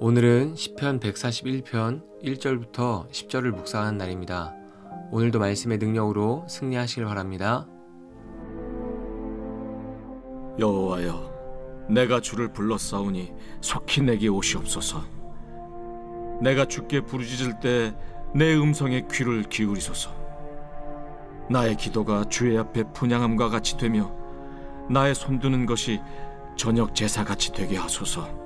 오늘은 시편 141편 1절부터 10절을 묵상하는 날입니다. 오늘도 말씀의 능력으로 승리하시길 바랍니다. 여호와여, 내가 주를 불렀사오니 속히 내게 오시옵소서. 내가 주께 부르짖을 때 내 음성에 귀를 기울이소서. 나의 기도가 주의 앞에 분양함과 같이 되며 나의 손드는 것이 저녁 제사 같이 되게 하소서.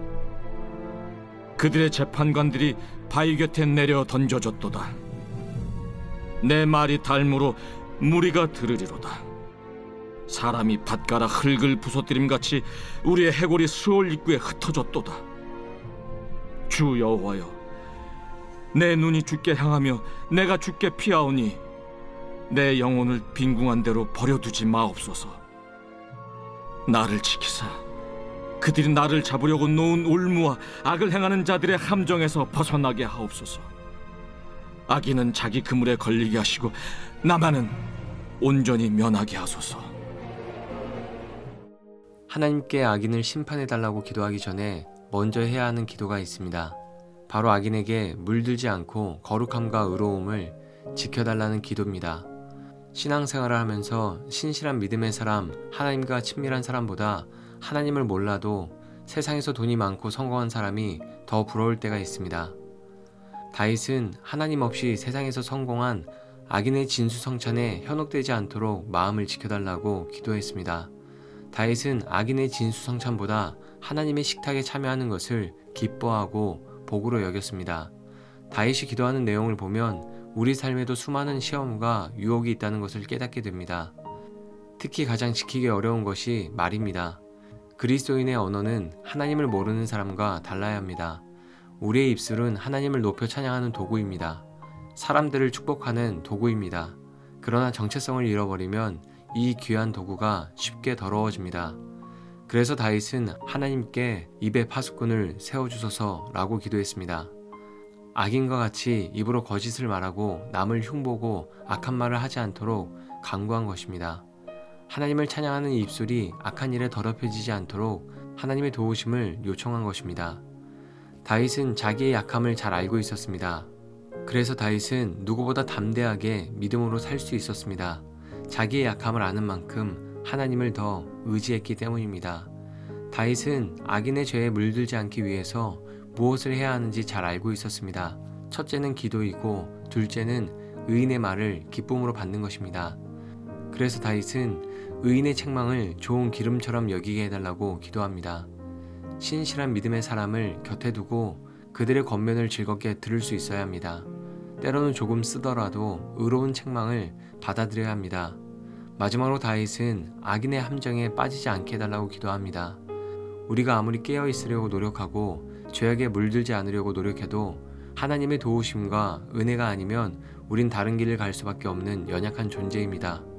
그들의 재판관들이 바위 곁에 내려 던져졌도다. 내 말이 달무로 무리가 들으리로다. 사람이 밭가라 흙을 부서뜨림 같이 우리의 해골이 수월 입구에 흩어졌도다. 주 여호와여, 내 눈이 주께 향하며 내가 주께 피하오니 내 영혼을 빈궁한 대로 버려두지 마옵소서. 나를 지키사 그들이 나를 잡으려고 놓은 울무와 악을 행하는 자들의 함정에서 벗어나게 하옵소서. 악인은 자기 그물에 걸리게 하시고 나만은 온전히 면하게 하소서. 하나님께 악인을 심판해 달라고 기도하기 전에 먼저 해야 하는 기도가 있습니다. 바로 악인에게 물들지 않고 거룩함과 의로움을 지켜달라는 기도입니다. 신앙생활을 하면서 신실한 믿음의 사람, 하나님과 친밀한 사람보다 하나님을 몰라도 세상에서 돈이 많고 성공한 사람이 더 부러울 때가 있습니다. 다윗은 하나님 없이 세상에서 성공한 악인의 진수성찬에 현혹되지 않도록 마음을 지켜달라고 기도했습니다. 다윗은 악인의 진수성찬보다 하나님의 식탁에 참여하는 것을 기뻐하고 복으로 여겼습니다. 다윗이 기도하는 내용을 보면 우리 삶에도 수많은 시험과 유혹이 있다는 것을 깨닫게 됩니다. 특히 가장 지키기 어려운 것이 말입니다. 그리스도인의 언어는 하나님을 모르는 사람과 달라야 합니다. 우리의 입술은 하나님을 높여 찬양하는 도구입니다. 사람들을 축복하는 도구입니다. 그러나 정체성을 잃어버리면 이 귀한 도구가 쉽게 더러워집니다. 그래서 다윗은 하나님께 입에 파수꾼을 세워주소서라고 기도했습니다. 악인과 같이 입으로 거짓을 말하고 남을 흉보고 악한 말을 하지 않도록 강구한 것입니다. 하나님을 찬양하는 입술이 악한 일에 더럽혀지지 않도록 하나님의 도우심을 요청한 것입니다. 다윗은 자기의 약함을 잘 알고 있었습니다. 그래서 다윗은 누구보다 담대하게 믿음으로 살 수 있었습니다. 자기의 약함을 아는 만큼 하나님을 더 의지했기 때문입니다. 다윗은 악인의 죄에 물들지 않기 위해서 무엇을 해야 하는지 잘 알고 있었습니다. 첫째는 기도이고 둘째는 의인의 말을 기쁨으로 받는 것입니다. 그래서 다윗은 의인의 책망을 좋은 기름처럼 여기게 해달라고 기도합니다. 신실한 믿음의 사람을 곁에 두고 그들의 겉면을 즐겁게 들을 수 있어야 합니다. 때로는 조금 쓰더라도 의로운 책망을 받아들여야 합니다. 마지막으로 다윗은 악인의 함정에 빠지지 않게 해달라고 기도합니다. 우리가 아무리 깨어 있으려고 노력하고 죄악에 물들지 않으려고 노력해도 하나님의 도우심과 은혜가 아니면 우린 다른 길을 갈 수밖에 없는 연약한 존재입니다.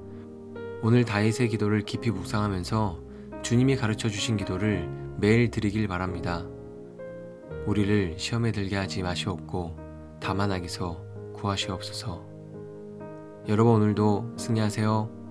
오늘 다윗의 기도를 깊이 묵상하면서 주님이 가르쳐 주신 기도를 매일 드리길 바랍니다. 우리를 시험에 들게 하지 마시옵고 다만 악에서 구하시옵소서. 여러분 오늘도 승리하세요.